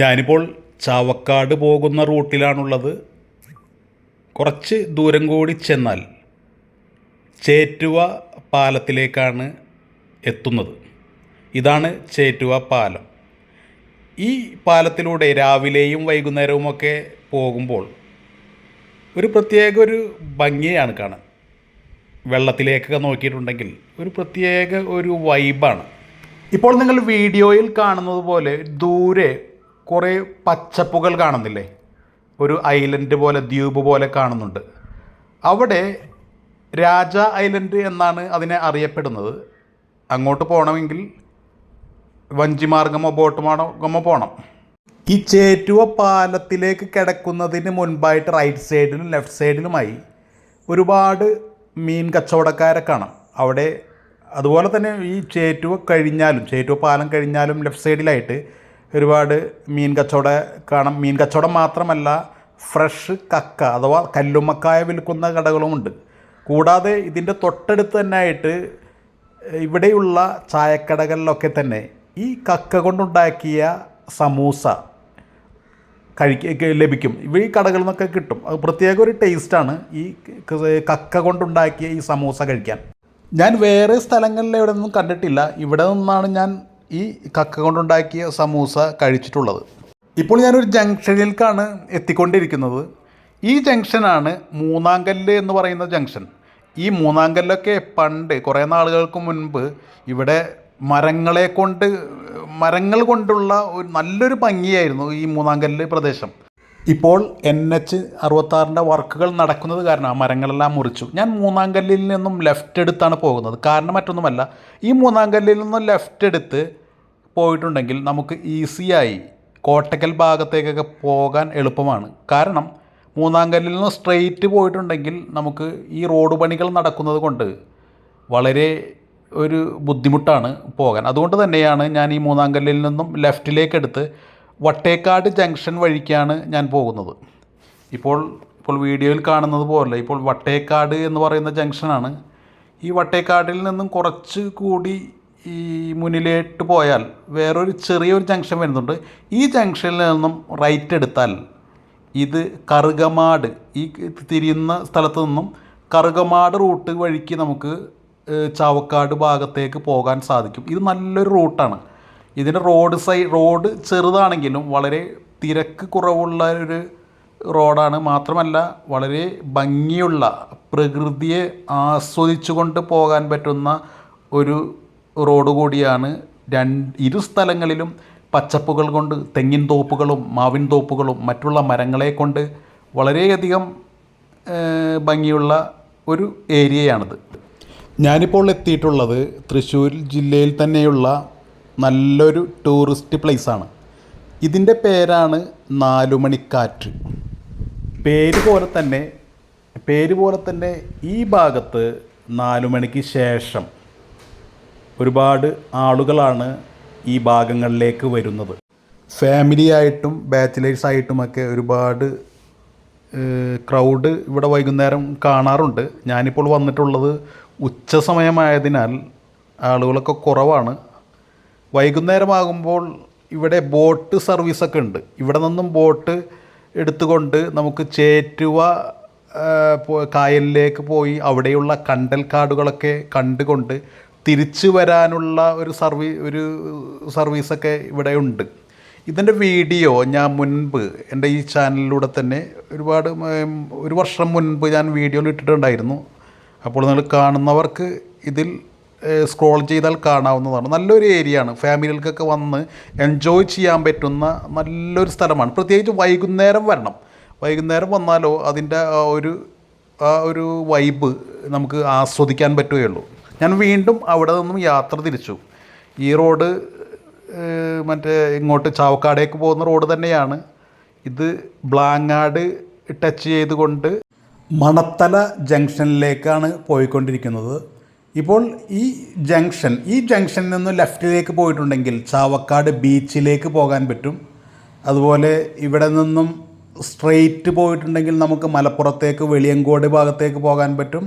ഞാനിപ്പോൾ ചാവക്കാട് പോകുന്ന റൂട്ടിലാണുള്ളത്. കുറച്ച് ദൂരം കൂടി ചെന്നാൽ ചേറ്റുവ പാലത്തിലേക്കാണ് എത്തുന്നത്. ഇതാണ് ചേറ്റുവ പാലം. ഈ പാലത്തിലൂടെ രാവിലെയും വൈകുന്നേരവുമൊക്കെ പോകുമ്പോൾ ഒരു പ്രത്യേക ഒരു ഭംഗിയാണ് കാണാൻ. വെള്ളത്തിലേക്കൊക്കെ നോക്കിയിട്ടുണ്ടെങ്കിൽ ഒരു പ്രത്യേക ഒരു വൈബാണ്. ഇപ്പോൾ നിങ്ങൾ വീഡിയോയിൽ കാണുന്നത് പോലെ ദൂരെ കുറേ പച്ചപ്പുകൾ കാണുന്നില്ലേ? ഒരു ഐലൻഡ് പോലെ ദ്വീപ് പോലെ കാണുന്നുണ്ട്. അവിടെ രാജ ഐലൻഡ് എന്നാണ് അതിനെ അറിയപ്പെടുന്നത്. അങ്ങോട്ട് പോകണമെങ്കിൽ വഞ്ചിമാർഗമോ ബോട്ട് മാർഗമോ പോകണം ഈ ചേറ്റുവ പാലത്തിലേക്ക് കിടക്കുന്നതിന് മുൻപായിട്ട് റൈറ്റ് സൈഡിലും ലെഫ്റ്റ് സൈഡിലുമായി ഒരുപാട് മീൻ കച്ചവടക്കാരെ കാണാം. അവിടെ അതുപോലെ തന്നെ ഈ ചേറ്റുവ കഴിഞ്ഞാലും ചേറ്റുവ പാലം കഴിഞ്ഞാലും ലെഫ്റ്റ് സൈഡിലായിട്ട് ഒരുപാട് മീൻ കച്ചവട കാണാം. മീൻ കച്ചവടം മാത്രമല്ല ഫ്രഷ് കക്ക അഥവാ കല്ലുമ്മക്കായ വിൽക്കുന്ന കടകളുമുണ്ട് കൂടാതെ ഇതിന്റെ തൊട്ടടുത്ത് തന്നെ ആയിട്ട് ഇവിടെയുള്ള ചായക്കടകളിലൊക്കെ തന്നെ ഈ കക്ക കൊണ്ടുണ്ടാക്കിയ സമൂസ കഴിക്ക ലഭിക്കും. ഇവ ഈ കടകളിൽ നിന്നൊക്കെ കിട്ടും. അത് പ്രത്യേക ഒരു ടേസ്റ്റാണ് ഈ കക്ക കൊണ്ടുണ്ടാക്കിയ ഈ സമൂസ കഴിക്കാൻ. ഞാൻ വേറെ സ്ഥലങ്ങളിൽ എവിടെ നിന്നും കണ്ടിട്ടില്ല. ഇവിടെ നിന്നാണ് ഞാൻ ഈ കക്ക കൊണ്ടുണ്ടാക്കിയ സമൂസ കഴിച്ചിട്ടുള്ളത്. ഇപ്പോൾ ഞാനൊരു ജംഗ്ഷനിലേക്കാണ് എത്തിക്കൊണ്ടിരിക്കുന്നത്. ഈ ജംഗ്ഷനാണ് മൂന്നാങ്കല്ല് എന്ന് പറയുന്ന ജംഗ്ഷൻ. ഈ മൂന്നാങ്കല്ലൊക്കെ പണ്ട് കുറേ നാളുകൾക്ക് മുൻപ് ഇവിടെ മരങ്ങളെ കൊണ്ട് മരങ്ങൾ കൊണ്ടുള്ള ഒരു നല്ലൊരു ഭംഗിയായിരുന്നു ഈ മൂന്നാങ്കല്ല് പ്രദേശം. ഇപ്പോൾ എൻ എച്ച് അറുപത്താറിന്റെ വർക്കുകൾ നടക്കുന്നത് കാരണം ആ മരങ്ങളെല്ലാം മുറിച്ചു. ഞാൻ മൂന്നാങ്കല്ലിൽ നിന്നും ലെഫ്റ്റ് എടുത്താണ് പോകുന്നത്. കാരണം മറ്റൊന്നുമല്ല ഈ മൂന്നാങ്കല്ലിൽ നിന്നും ലെഫ്റ്റ് എടുത്ത് പോയിട്ടുണ്ടെങ്കിൽ നമുക്ക് ഈസിയായി കോട്ടക്കൽ ഭാഗത്തേക്കൊക്കെ പോകാൻ എളുപ്പമാണ്. കാരണം മൂന്നാങ്കല്ലിൽ നിന്ന് സ്ട്രെയിറ്റ് പോയിട്ടുണ്ടെങ്കിൽ നമുക്ക് ഈ റോഡ് പണികൾ നടക്കുന്നത് കൊണ്ട് വളരെ ഒരു ബുദ്ധിമുട്ടാണ് പോകാൻ. അതുകൊണ്ട് തന്നെയാണ് ഞാൻ ഈ മൂന്നാങ്കല്ലിൽ നിന്നും ലെഫ്റ്റിലേക്ക് എടുത്ത് വട്ടേക്കാട് ജംഗ്ഷൻ വഴിക്കാണ് ഞാൻ പോകുന്നത്. ഇപ്പോൾ ഇപ്പോൾ വീഡിയോയിൽ കാണുന്നത് പോലെ ഇപ്പോൾ വട്ടേക്കാട് എന്ന് പറയുന്ന ജംഗ്ഷനാണ് ഈ വട്ടേക്കാടിൽ നിന്നും കുറച്ച് കൂടി ഈ മുന്നിലേട്ട് പോയാൽ വേറൊരു ചെറിയൊരു ജംഗ്ഷൻ വരുന്നുണ്ട്. ഈ ജംഗ്ഷനിൽ നിന്നും റൈറ്റ് എടുത്താൽ ഇത് കറുകമാട് ഈ തിരിയുന്ന സ്ഥലത്ത് നിന്നും കറുകമാട് റൂട്ട് വഴിക്ക് നമുക്ക് ചാവക്കാട് ഭാഗത്തേക്ക് പോകാൻ സാധിക്കും. ഇത് നല്ലൊരു റൂട്ടാണ് ഇതിന്റെ റോഡ് സൈഡ് റോഡ് ചെറുതാണെങ്കിലും വളരെ തിരക്ക് കുറവുള്ള ഒരു റോഡാണ് മാത്രമല്ല വളരെ ഭംഗിയുള്ള പ്രകൃതിയെ ആസ്വദിച്ചുകൊണ്ട് പോകാൻ പറ്റുന്ന ഒരു റോഡ് കൂടിയാണ് രണ്ട് ഇരു സ്ഥലങ്ങളിലും പച്ചപ്പുകൾ കൊണ്ട് തെങ്ങിൻ തോപ്പുകളും മാവിൻ തോപ്പുകളും മറ്റുള്ള മരങ്ങളെ കൊണ്ട് വളരെയധികം ഭംഗിയുള്ള ഒരു ഏരിയയാണിത്. ഞാനിപ്പോൾ എത്തിയിട്ടുള്ളത് തൃശ്ശൂർ ജില്ലയിൽ തന്നെയുള്ള നല്ലൊരു ടൂറിസ്റ്റ് പ്ലേസാണ്. ഇതിന്റെ പേരാണ് നാലുമണിക്കാറ്റ്. പേര് പോലെ തന്നെ പേര് പോലെ തന്നെ ഈ ഭാഗത്ത് നാലുമണിക്ക് ശേഷം ഒരുപാട് ആളുകളാണ് ഈ ഭാഗങ്ങളിലേക്ക് വരുന്നത്. ഫാമിലി ആയിട്ടും ബാച്ചിലേഴ്സ് ആയിട്ടുമൊക്കെ ഒരുപാട് ക്രൗഡ് ഇവിടെ വൈകുന്നേരം കാണാറുണ്ട്. ഞാനിപ്പോൾ വന്നിട്ടുള്ളത് ഉച്ച സമയമായതിനാൽ ആളുകളൊക്കെ കുറവാണ്. വൈകുന്നേരമാകുമ്പോൾ ഇവിടെ ബോട്ട് സർവീസൊക്കെ ഉണ്ട്. ഇവിടെ നിന്നും ബോട്ട് എടുത്തുകൊണ്ട് നമുക്ക് ചേറ്റുവ കായലിലേക്ക് പോയി അവിടെയുള്ള കണ്ടൽക്കാടുകളൊക്കെ കണ്ടുകൊണ്ട് തിരിച്ചു വരാനുള്ള ഒരു സർവീ ഒരു സർവീസൊക്കെ ഇവിടെ ഉണ്ട്. ഇതിന്റെ വീഡിയോ ഞാൻ മുൻപ് എന്റെ ഈ ചാനലിലൂടെ തന്നെ ഒരുപാട് ഒരു വർഷം മുൻപ് ഞാൻ വീഡിയോയിൽ ഇട്ടിട്ടുണ്ടായിരുന്നു. അപ്പോൾ നിങ്ങൾ കാണുന്നവർക്ക് ഇതിൽ സ്ക്രോൾ ചെയ്താൽ കാണാവുന്നതാണ്. നല്ലൊരു ഏരിയ ആണ് ഫാമിലികൾക്കൊക്കെ വന്ന് എൻജോയ് ചെയ്യാൻ പറ്റുന്ന നല്ലൊരു സ്ഥലമാണ്. പ്രത്യേകിച്ച് വൈകുന്നേരം വരണം. വൈകുന്നേരം വന്നാലോ അതിന്റെ ആ ഒരു ആ ഒരു വൈബ് നമുക്ക് ആസ്വദിക്കാൻ പറ്റുകയുള്ളൂ. ഞാൻ വീണ്ടും അവിടെ നിന്നും യാത്ര തിരിച്ചു. ഈ റോഡ് മറ്റേ ഇങ്ങോട്ട് ചാവക്കാടേക്ക് പോകുന്ന റോഡ് തന്നെയാണ്. ഇത് ബ്ലാങ്ങാട് ടച്ച് ചെയ്തുകൊണ്ട് മണത്തല ജംഗ്ഷനിലേക്കാണ് പോയിക്കൊണ്ടിരിക്കുന്നത്. ഇപ്പോൾ ഈ ജംഗ്ഷൻ ഈ ജംഗ്ഷനിൽ നിന്ന് ലെഫ്റ്റിലേക്ക് പോയിട്ടുണ്ടെങ്കിൽ ചാവക്കാട് ബീച്ചിലേക്ക് പോകാൻ പറ്റും. അതുപോലെ ഇവിടെ നിന്നും സ്ട്രെയിറ്റ് പോയിട്ടുണ്ടെങ്കിൽ നമുക്ക് മലപ്പുറത്തേക്ക് വെളിയങ്കോട് ഭാഗത്തേക്ക് പോകാൻ പറ്റും.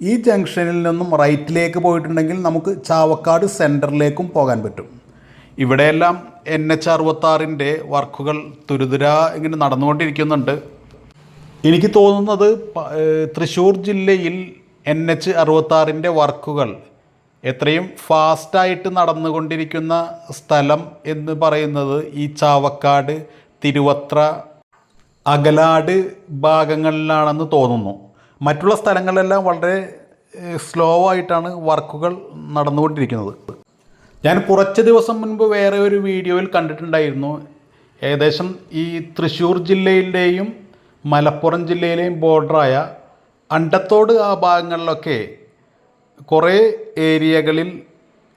ഈ ജംഗ്ഷനിൽ നിന്നും റൈറ്റിലേക്ക് പോയിട്ടുണ്ടെങ്കിൽ നമുക്ക് ചാവക്കാട് സെന്ററിലേക്കും പോകാൻ പറ്റും. ഇവിടെയെല്ലാം എൻ എച്ച് അറുപത്താറിന്റെ വർക്കുകൾ തുരുതുരാ ഇങ്ങനെ നടന്നുകൊണ്ടിരിക്കുന്നുണ്ട്. എനിക്ക് തോന്നുന്നത് തൃശ്ശൂർ ജില്ലയിൽ എൻ എച്ച് അറുപത്താറിന്റെ വർക്കുകൾ എത്രയും ഫാസ്റ്റായിട്ട് നടന്നുകൊണ്ടിരിക്കുന്ന സ്ഥലം എന്ന് പറയുന്നത് ഈ ചാവക്കാട് തിരുവത്ര അകലാട് ഭാഗങ്ങളിലാണെന്ന് തോന്നുന്നു. മറ്റുള്ള സ്ഥലങ്ങളിലെല്ലാം വളരെ സ്ലോ ആയിട്ടാണ് വർക്കുകൾ നടന്നുകൊണ്ടിരിക്കുന്നത്. ഞാൻ കുറച്ച് ദിവസം മുൻപ് വേറെ ഒരു വീഡിയോയിൽ കണ്ടിട്ടുണ്ടായിരുന്നു. ഏകദേശം ഈ തൃശ്ശൂർ ജില്ലയിലെയും മലപ്പുറം ജില്ലയിലെയും ബോർഡറായ അണ്ടത്തോട് ആ ഭാഗങ്ങളിലൊക്കെ കുറേ ഏരിയകളിൽ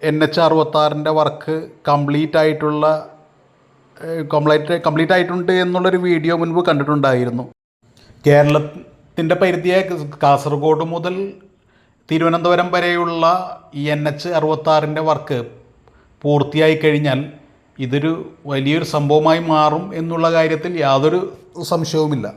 എൻ എച്ച് അറുപത്താറിന്റെ വർക്ക് കംപ്ലീറ്റ് ആയിട്ടുള്ള കംപ്ലീറ്റ് കംപ്ലീറ്റ് ആയിട്ടുണ്ട് എന്നുള്ളൊരു വീഡിയോ മുൻപ് കണ്ടിട്ടുണ്ടായിരുന്നു. കേരളത്തിന്റെ പരിധിയെ കാസർഗോഡ് മുതൽ തിരുവനന്തപുരം വരെയുള്ള ഈ എൻ എച്ച് അറുപത്താറിന്റെ വർക്ക് പൂർത്തിയായി കഴിഞ്ഞാൽ ഇതൊരു വലിയൊരു സംഭവമായി മാറും എന്നുള്ള കാര്യത്തിൽ യാതൊരു സംശയവുമില്ല.